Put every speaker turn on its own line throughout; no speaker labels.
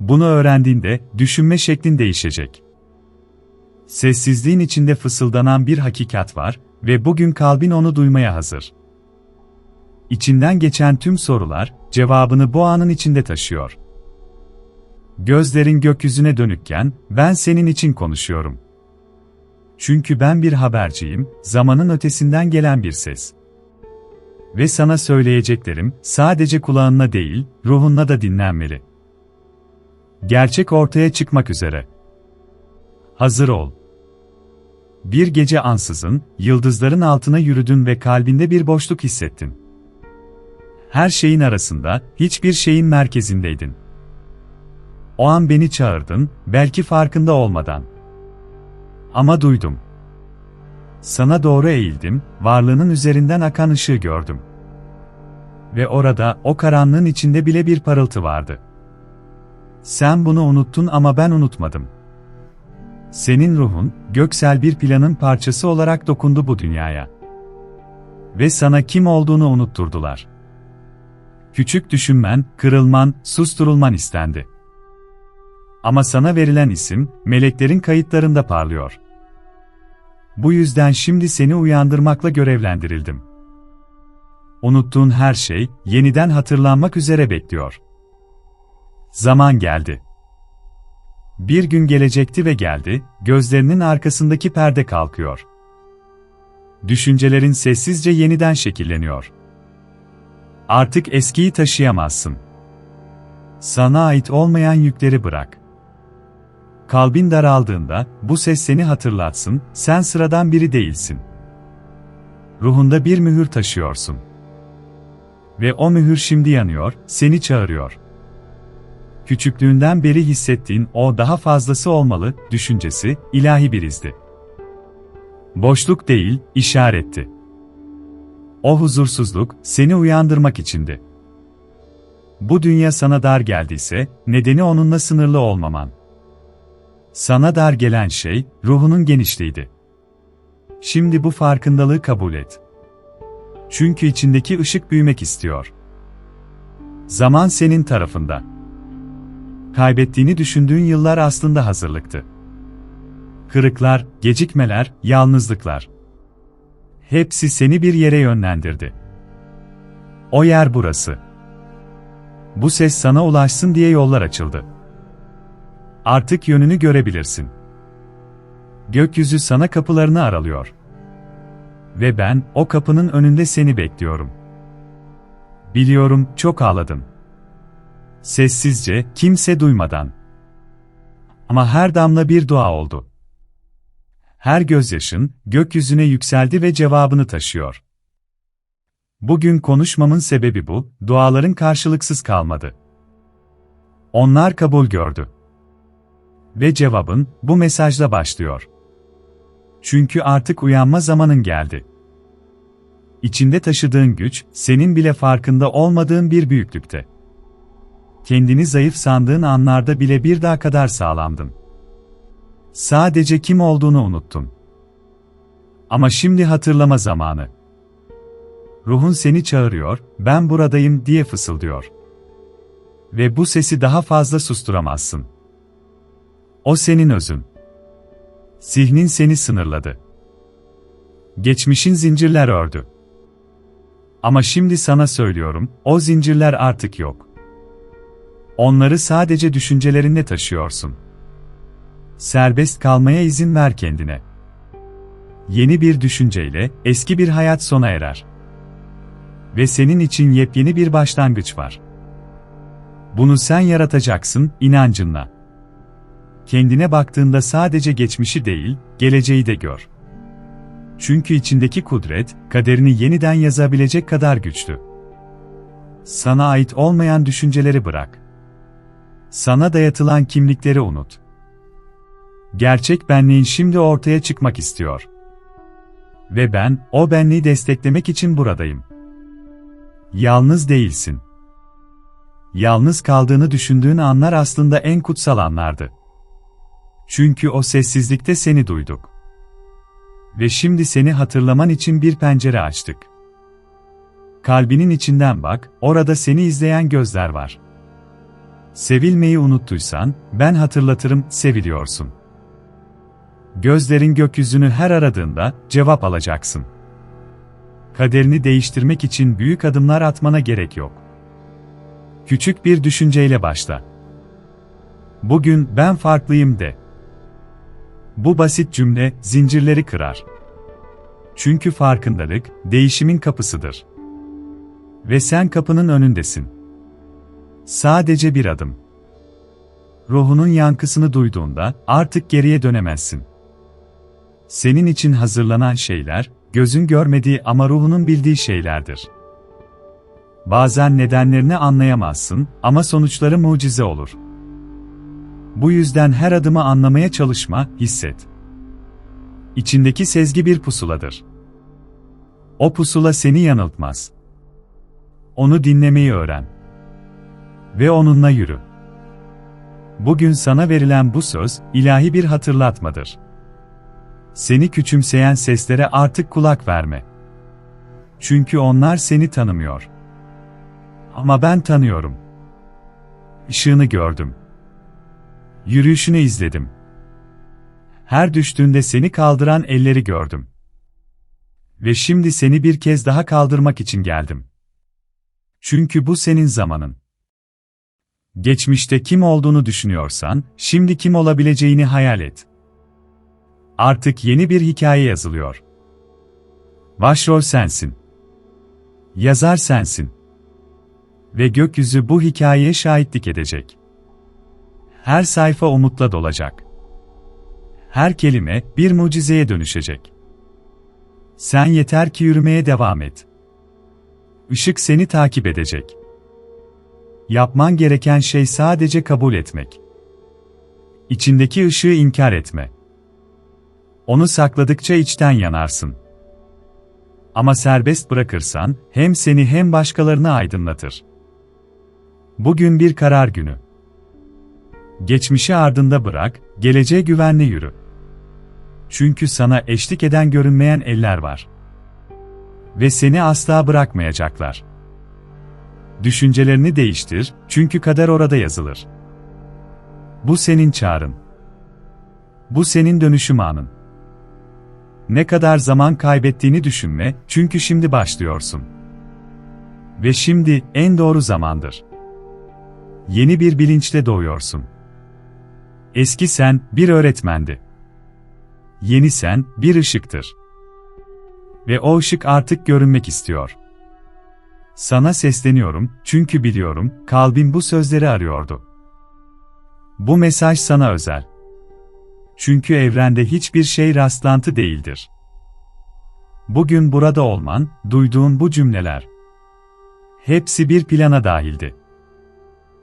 Bunu öğrendiğinde düşünme şeklin değişecek. Sessizliğin içinde fısıldanan bir hakikat var ve bugün kalbin onu duymaya hazır. İçinden geçen tüm sorular, cevabını bu anın içinde taşıyor. Gözlerin gökyüzüne dönükken, ben senin için konuşuyorum. Çünkü ben bir haberciyim, zamanın ötesinden gelen bir ses. Ve sana söyleyeceklerim, sadece kulağınla değil, ruhunla da dinlenmeli. Gerçek ortaya çıkmak üzere. Hazır ol. Bir gece ansızın, yıldızların altına yürüdün ve kalbinde bir boşluk hissettin. Her şeyin arasında, hiçbir şeyin merkezindeydin. O an beni çağırdın, belki farkında olmadan. Ama duydum. Sana doğru eğildim, varlığının üzerinden akan ışığı gördüm. Ve orada, o karanlığın içinde bile bir parıltı vardı. Sen bunu unuttun ama ben unutmadım. Senin ruhun, göksel bir planın parçası olarak dokundu bu dünyaya. Ve sana kim olduğunu unutturdular. Küçük düşünmen, kırılman, susturulman istendi. Ama sana verilen isim, meleklerin kayıtlarında parlıyor. Bu yüzden şimdi seni uyandırmakla görevlendirildim. Unuttuğun her şey, yeniden hatırlanmak üzere bekliyor. Zaman geldi. Bir gün gelecekti ve geldi, gözlerinin arkasındaki perde kalkıyor. Düşüncelerin sessizce yeniden şekilleniyor. Artık eskiyi taşıyamazsın. Sana ait olmayan yükleri bırak. Kalbin daraldığında, bu ses seni hatırlatsın, sen sıradan biri değilsin. Ruhunda bir mühür taşıyorsun. Ve o mühür şimdi yanıyor, seni çağırıyor. Küçüklüğünden beri hissettiğin o daha fazlası olmalı düşüncesi ilahi bir izdi. Boşluk değil, işaretti. O huzursuzluk seni uyandırmak içindi. Bu dünya sana dar geldiyse, nedeni onunla sınırlı olmaman. Sana dar gelen şey, ruhunun genişliğiydi. Şimdi bu farkındalığı kabul et. Çünkü içindeki ışık büyümek istiyor. Zaman senin tarafında. Kaybettiğini düşündüğün yıllar aslında hazırlıktı. Kırıklar, gecikmeler, yalnızlıklar. Hepsi seni bir yere yönlendirdi. O yer burası. Bu ses sana ulaşsın diye yollar açıldı. Artık yönünü görebilirsin. Gökyüzü sana kapılarını aralıyor. Ve ben, o kapının önünde seni bekliyorum. Biliyorum, çok ağladın. Sessizce, kimse duymadan. Ama her damla bir dua oldu. Her gözyaşın, gökyüzüne yükseldi ve cevabını taşıyor. Bugün konuşmamın sebebi bu, duaların karşılıksız kalmadı. Onlar kabul gördü. Ve cevabın, bu mesajla başlıyor. Çünkü artık uyanma zamanın geldi. İçinde taşıdığın güç, senin bile farkında olmadığın bir büyüklükte. Kendini zayıf sandığın anlarda bile bir daha kadar sağlamdın. Sadece kim olduğunu unuttun. Ama şimdi hatırlama zamanı. Ruhun seni çağırıyor, ben buradayım diye fısıldıyor. Ve bu sesi daha fazla susturamazsın. O senin özün. Zihnin seni sınırladı. Geçmişin zincirler ördü. Ama şimdi sana söylüyorum, o zincirler artık yok. Onları sadece düşüncelerinle taşıyorsun. Serbest kalmaya izin ver kendine. Yeni bir düşünceyle eski bir hayat sona erer. Ve senin için yepyeni bir başlangıç var. Bunu sen yaratacaksın inancınla. Kendine baktığında sadece geçmişi değil, geleceği de gör. Çünkü içindeki kudret, kaderini yeniden yazabilecek kadar güçlü. Sana ait olmayan düşünceleri bırak. Sana dayatılan kimlikleri unut. Gerçek benliğin şimdi ortaya çıkmak istiyor. Ve ben, o benliği desteklemek için buradayım. Yalnız değilsin. Yalnız kaldığını düşündüğün anlar aslında en kutsal anlardı. Çünkü o sessizlikte seni duyduk. Ve şimdi seni hatırlaman için bir pencere açtık. Kalbinin içinden bak, orada seni izleyen gözler var. Sevilmeyi unuttuysan, ben hatırlatırım, seviliyorsun. Gözlerin gökyüzünü her aradığında cevap alacaksın. Kaderini değiştirmek için büyük adımlar atmana gerek yok. Küçük bir düşünceyle başla. Bugün ben farklıyım de. Bu basit cümle zincirleri kırar. Çünkü farkındalık değişimin kapısıdır. Ve sen kapının önündesin. Sadece bir adım. Ruhunun yankısını duyduğunda artık geriye dönemezsin. Senin için hazırlanan şeyler, gözün görmediği ama ruhunun bildiği şeylerdir. Bazen nedenlerini anlayamazsın ama sonuçları mucize olur. Bu yüzden her adımı anlamaya çalışma, hisset. İçindeki sezgi bir pusuladır. O pusula seni yanıltmaz. Onu dinlemeyi öğren. Ve onunla yürü. Bugün sana verilen bu söz, ilahi bir hatırlatmadır. Seni küçümseyen seslere artık kulak verme. Çünkü onlar seni tanımıyor. Ama ben tanıyorum. Işığını gördüm. Yürüyüşünü izledim. Her düştüğünde seni kaldıran elleri gördüm. Ve şimdi seni bir kez daha kaldırmak için geldim. Çünkü bu senin zamanın. Geçmişte kim olduğunu düşünüyorsan, şimdi kim olabileceğini hayal et. Artık yeni bir hikaye yazılıyor. Başrol sensin. Yazar sensin. Ve gökyüzü bu hikayeye şahitlik edecek. Her sayfa umutla dolacak. Her kelime bir mucizeye dönüşecek. Sen yeter ki yürümeye devam et. Işık seni takip edecek. Yapman gereken şey sadece kabul etmek. İçindeki ışığı inkar etme. Onu sakladıkça içten yanarsın. Ama serbest bırakırsan, hem seni hem başkalarını aydınlatır. Bugün bir karar günü. Geçmişi ardında bırak, geleceğe güvenle yürü. Çünkü sana eşlik eden görünmeyen eller var. Ve seni asla bırakmayacaklar. Düşüncelerini değiştir, çünkü kader orada yazılır. Bu senin çağrın. Bu senin dönüşüm anın. Ne kadar zaman kaybettiğini düşünme, çünkü şimdi başlıyorsun. Ve şimdi en doğru zamandır. Yeni bir bilinçle doğuyorsun. Eski sen bir öğretmendi. Yeni sen bir ışıktır. Ve o ışık artık görünmek istiyor. Sana sesleniyorum çünkü biliyorum kalbin bu sözleri arıyordu. Bu mesaj sana özel. Çünkü evrende hiçbir şey rastlantı değildir. Bugün burada olman, duyduğun bu cümleler. Hepsi bir plana dahildi.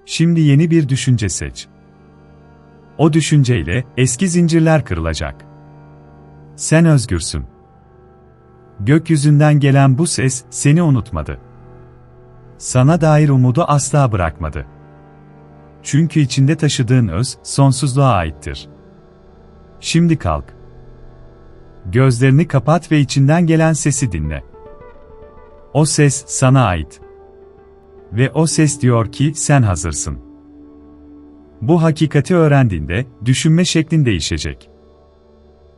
Şimdi yeni bir düşünce seç. O düşünceyle eski zincirler kırılacak. Sen özgürsün. Gökyüzünden gelen bu ses seni unutmadı. Sana dair umudu asla bırakmadı. Çünkü içinde taşıdığın öz sonsuzluğa aittir. Şimdi kalk. Gözlerini kapat ve içinden gelen sesi dinle. O ses sana ait. Ve o ses diyor ki sen hazırsın. Bu hakikati öğrendiğinde düşünme şeklin değişecek.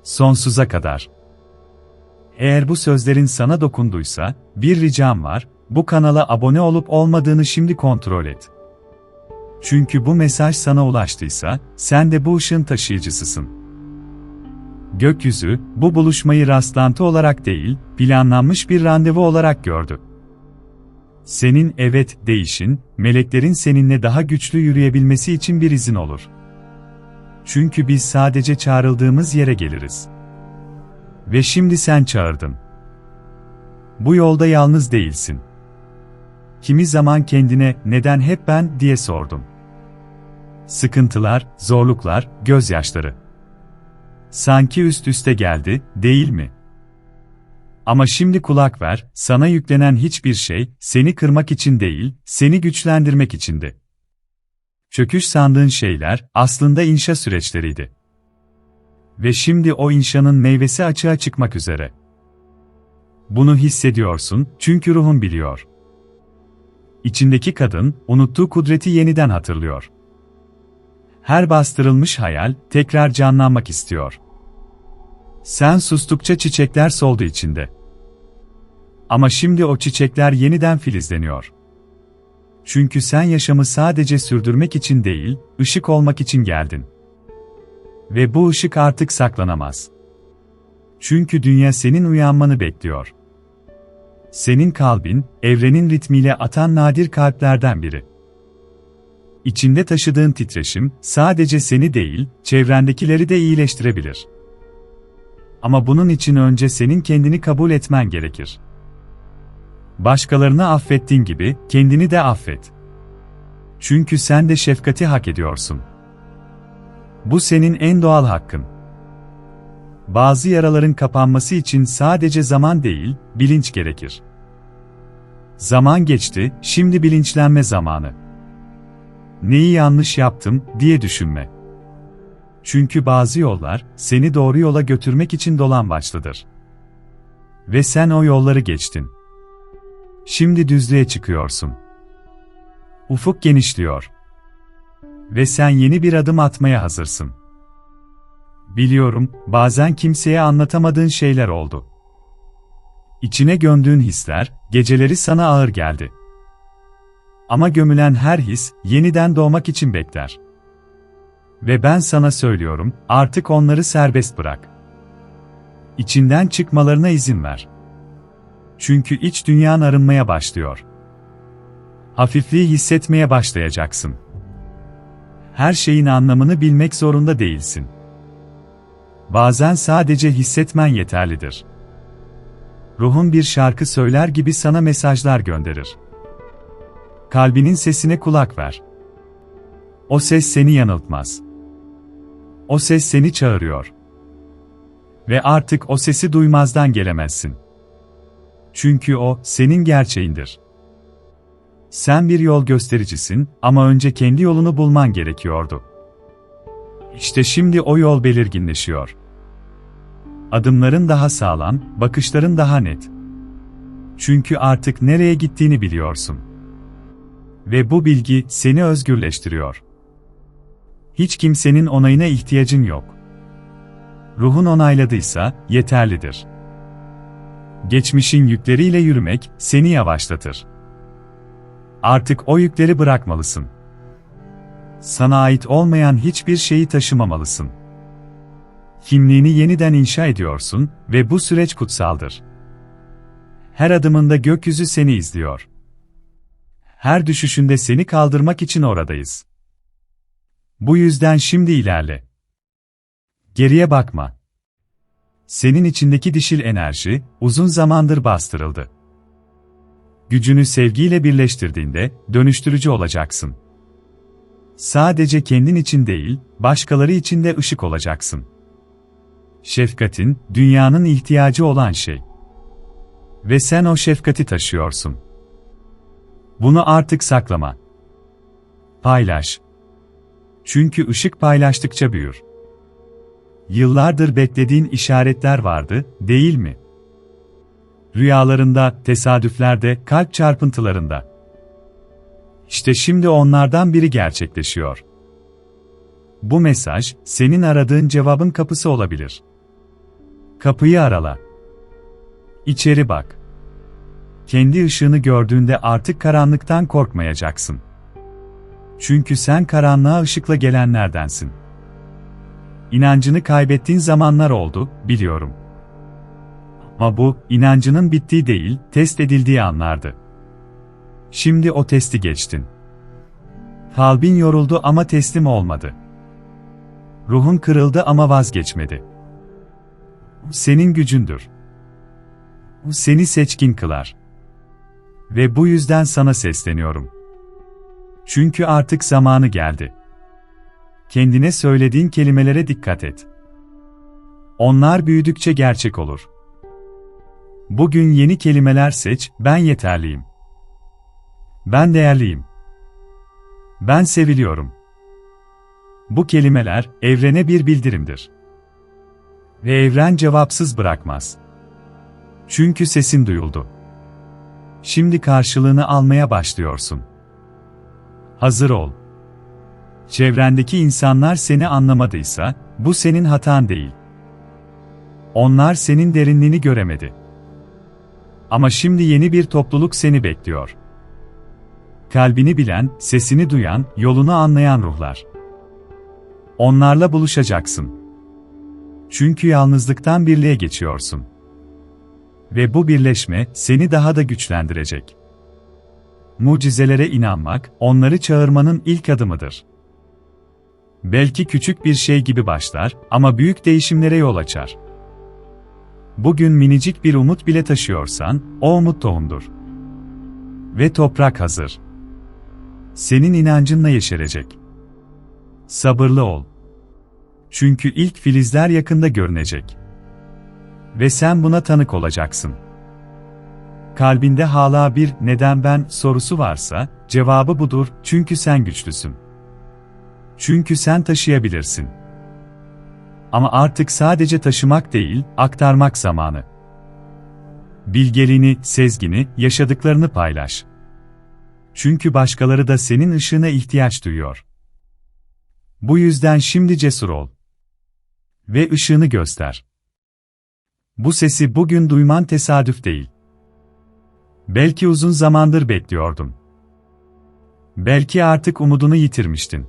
Sonsuza kadar. Eğer bu sözlerin sana dokunduysa, bir ricam var, bu kanala abone olup olmadığını şimdi kontrol et. Çünkü bu mesaj sana ulaştıysa, sen de bu ışığın taşıyıcısısın. Gökyüzü, bu buluşmayı rastlantı olarak değil, planlanmış bir randevu olarak gördü. Senin evet değişin, meleklerin seninle daha güçlü yürüyebilmesi için bir izin olur. Çünkü biz sadece çağrıldığımız yere geliriz. Ve şimdi sen çağırdın. Bu yolda yalnız değilsin. Kimi zaman kendine neden hep ben diye sordum. Sıkıntılar, zorluklar, gözyaşları. Sanki üst üste geldi, değil mi? Ama şimdi kulak ver, sana yüklenen hiçbir şey, seni kırmak için değil, seni güçlendirmek içindi. Çöküş sandığın şeyler, aslında inşa süreçleriydi. Ve şimdi o inşanın meyvesi açığa çıkmak üzere. Bunu hissediyorsun, çünkü ruhun biliyor. İçindeki kadın, unuttuğu kudreti yeniden hatırlıyor. Her bastırılmış hayal tekrar canlanmak istiyor. Sen sustukça çiçekler soldu içinde. Ama şimdi o çiçekler yeniden filizleniyor. Çünkü sen yaşamı sadece sürdürmek için değil, ışık olmak için geldin. Ve bu ışık artık saklanamaz. Çünkü dünya senin uyanmanı bekliyor. Senin kalbin, evrenin ritmiyle atan nadir kalplerden biri. İçinde taşıdığın titreşim, sadece seni değil, çevrendekileri de iyileştirebilir. Ama bunun için önce senin kendini kabul etmen gerekir. Başkalarını affettiğin gibi, kendini de affet. Çünkü sen de şefkati hak ediyorsun. Bu senin en doğal hakkın. Bazı yaraların kapanması için sadece zaman değil, bilinç gerekir. Zaman geçti, şimdi bilinçlenme zamanı. Neyi yanlış yaptım diye düşünme. Çünkü bazı yollar seni doğru yola götürmek için dolan başlıdır. Ve sen o yolları geçtin. Şimdi düzlüğe çıkıyorsun. Ufuk genişliyor. Ve sen yeni bir adım atmaya hazırsın. Biliyorum, bazen kimseye anlatamadığın şeyler oldu. İçine gömdüğün hisler, geceleri sana ağır geldi. Ama gömülen her his, yeniden doğmak için bekler. Ve ben sana söylüyorum, artık onları serbest bırak. İçinden çıkmalarına izin ver. Çünkü iç dünyan arınmaya başlıyor. Hafifliği hissetmeye başlayacaksın. Her şeyin anlamını bilmek zorunda değilsin. Bazen sadece hissetmen yeterlidir. Ruhun bir şarkı söyler gibi sana mesajlar gönderir. Kalbinin sesine kulak ver. O ses seni yanıltmaz. O ses seni çağırıyor. Ve artık o sesi duymazdan gelemezsin. Çünkü o senin gerçeğindir. Sen bir yol göstericisin ama önce kendi yolunu bulman gerekiyordu. İşte şimdi o yol belirginleşiyor. Adımların daha sağlam, bakışların daha net. Çünkü artık nereye gittiğini biliyorsun. Ve bu bilgi seni özgürleştiriyor. Hiç kimsenin onayına ihtiyacın yok. Ruhun onayladıysa yeterlidir. Geçmişin yükleriyle yürümek seni yavaşlatır. Artık o yükleri bırakmalısın. Sana ait olmayan hiçbir şeyi taşımamalısın. Kimliğini yeniden inşa ediyorsun ve bu süreç kutsaldır. Her adımında gökyüzü seni izliyor. Her düşüşünde seni kaldırmak için oradayız. Bu yüzden şimdi ilerle. Geriye bakma. Senin içindeki dişil enerji uzun zamandır bastırıldı. Gücünü sevgiyle birleştirdiğinde dönüştürücü olacaksın. Sadece kendin için değil, başkaları için de ışık olacaksın. Şefkatin dünyanın ihtiyacı olan şey. Ve sen o şefkati taşıyorsun. Bunu artık saklama. Paylaş. Çünkü ışık paylaştıkça büyür. Yıllardır beklediğin işaretler vardı, değil mi? Rüyalarında, tesadüflerde, kalp çarpıntılarında. İşte şimdi onlardan biri gerçekleşiyor. Bu mesaj, senin aradığın cevabın kapısı olabilir. Kapıyı arala. İçeri bak. Kendi ışığını gördüğünde artık karanlıktan korkmayacaksın. Çünkü sen karanlığa ışıkla gelenlerdensin. İnancını kaybettiğin zamanlar oldu, biliyorum. Ama bu, inancının bittiği değil, test edildiği anlardı. Şimdi o testi geçtin. Kalbin yoruldu ama teslim olmadı. Ruhun kırıldı ama vazgeçmedi. Senin gücündür. Seni seçkin kılar. Ve bu yüzden sana sesleniyorum. Çünkü artık zamanı geldi. Kendine söylediğin kelimelere dikkat et. Onlar büyüdükçe gerçek olur. Bugün yeni kelimeler seç, ben yeterliyim. Ben değerliyim. Ben seviliyorum. Bu kelimeler evrene bir bildirimdir. Ve evren cevapsız bırakmaz. Çünkü sesin duyuldu. Şimdi karşılığını almaya başlıyorsun. Hazır ol. Çevrendeki insanlar seni anlamadıysa, bu senin hatan değil. Onlar senin derinliğini göremedi. Ama şimdi yeni bir topluluk seni bekliyor. Kalbini bilen, sesini duyan, yolunu anlayan ruhlar. Onlarla buluşacaksın. Çünkü yalnızlıktan birliğe geçiyorsun. Ve bu birleşme seni daha da güçlendirecek. Mucizelere inanmak, onları çağırmanın ilk adımıdır. Belki küçük bir şey gibi başlar ama büyük değişimlere yol açar. Bugün minicik bir umut bile taşıyorsan, o umut tohumdur. Ve toprak hazır. Senin inancınla yeşerecek. Sabırlı ol. Çünkü ilk filizler yakında görünecek. Ve sen buna tanık olacaksın. Kalbinde hala bir neden ben sorusu varsa, cevabı budur, çünkü sen güçlüsün. Çünkü sen taşıyabilirsin. Ama artık sadece taşımak değil, aktarmak zamanı. Bilgeliğini, sezgini, yaşadıklarını paylaş. Çünkü başkaları da senin ışığına ihtiyaç duyuyor. Bu yüzden şimdi cesur ol. Ve ışığını göster. Bu sesi bugün duyman tesadüf değil. Belki uzun zamandır bekliyordun. Belki artık umudunu yitirmiştin.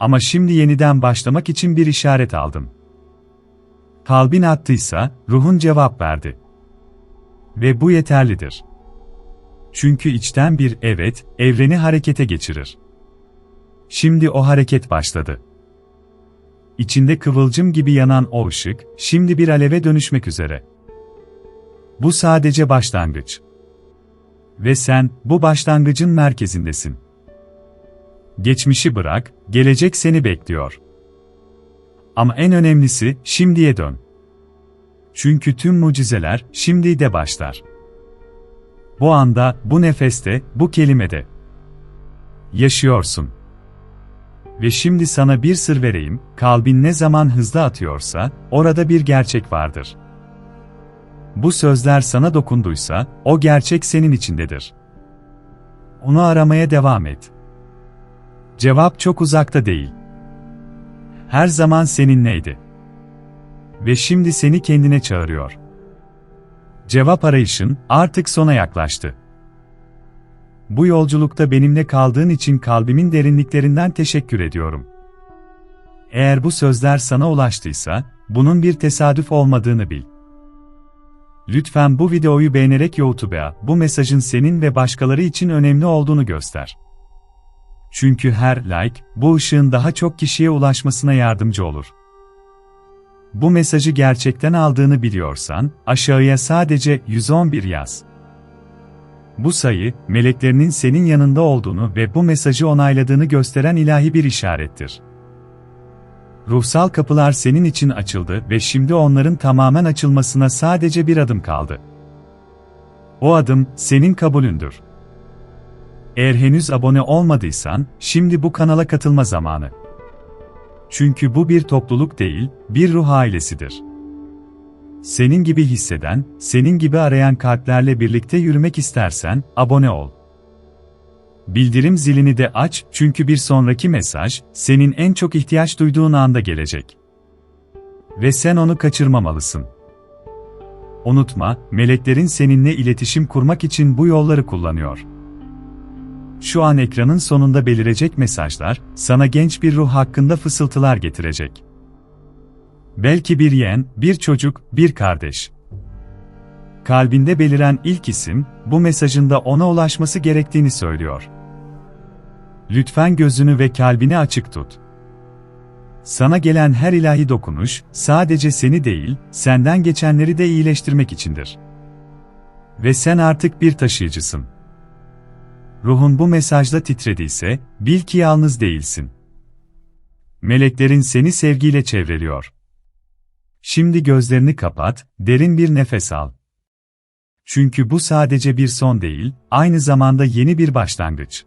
Ama şimdi yeniden başlamak için bir işaret aldın. Kalbin attıysa, ruhun cevap verdi. Ve bu yeterlidir. Çünkü içten bir evet, evreni harekete geçirir. Şimdi o hareket başladı. İçinde kıvılcım gibi yanan o ışık, şimdi bir aleve dönüşmek üzere. Bu sadece başlangıç. Ve sen, bu başlangıcın merkezindesin. Geçmişi bırak, gelecek seni bekliyor. Ama en önemlisi, şimdiye dön. Çünkü tüm mucizeler, şimdi de başlar. Bu anda, bu nefeste, bu kelimede. Yaşıyorsun. Ve şimdi sana bir sır vereyim, kalbin ne zaman hızlı atıyorsa, orada bir gerçek vardır. Bu sözler sana dokunduysa, o gerçek senin içindedir. Onu aramaya devam et. Cevap çok uzakta değil. Her zaman seninleydi. Ve şimdi seni kendine çağırıyor. Cevap arayışın artık sona yaklaştı. Bu yolculukta benimle kaldığın için kalbimin derinliklerinden teşekkür ediyorum. Eğer bu sözler sana ulaştıysa, bunun bir tesadüf olmadığını bil. Lütfen bu videoyu beğenerek YouTube'a bu mesajın senin ve başkaları için önemli olduğunu göster. Çünkü her like, bu ışığın daha çok kişiye ulaşmasına yardımcı olur. Bu mesajı gerçekten aldığını biliyorsan, aşağıya sadece 111 yaz. Bu sayı, meleklerinin senin yanında olduğunu ve bu mesajı onayladığını gösteren ilahi bir işarettir. Ruhsal kapılar senin için açıldı ve şimdi onların tamamen açılmasına sadece bir adım kaldı. O adım, senin kabulündür. Eğer henüz abone olmadıysan, şimdi bu kanala katılma zamanı. Çünkü bu bir topluluk değil, bir ruh ailesidir. Senin gibi hisseden, senin gibi arayan kalplerle birlikte yürümek istersen, abone ol. Bildirim zilini de aç çünkü bir sonraki mesaj, senin en çok ihtiyaç duyduğun anda gelecek. Ve sen onu kaçırmamalısın. Unutma, meleklerin seninle iletişim kurmak için bu yolları kullanıyor. Şu an ekranın sonunda belirecek mesajlar, sana genç bir ruh hakkında fısıltılar getirecek. Belki bir yeğen, bir çocuk, bir kardeş. Kalbinde beliren ilk isim, bu mesajında ona ulaşması gerektiğini söylüyor. Lütfen gözünü ve kalbini açık tut. Sana gelen her ilahi dokunuş, sadece seni değil, senden geçenleri de iyileştirmek içindir. Ve sen artık bir taşıyıcısın. Ruhun bu mesajda titrediyse, bil ki yalnız değilsin. Meleklerin seni sevgiyle çevreliyor. Şimdi gözlerini kapat, derin bir nefes al. Çünkü bu sadece bir son değil, aynı zamanda yeni bir başlangıç.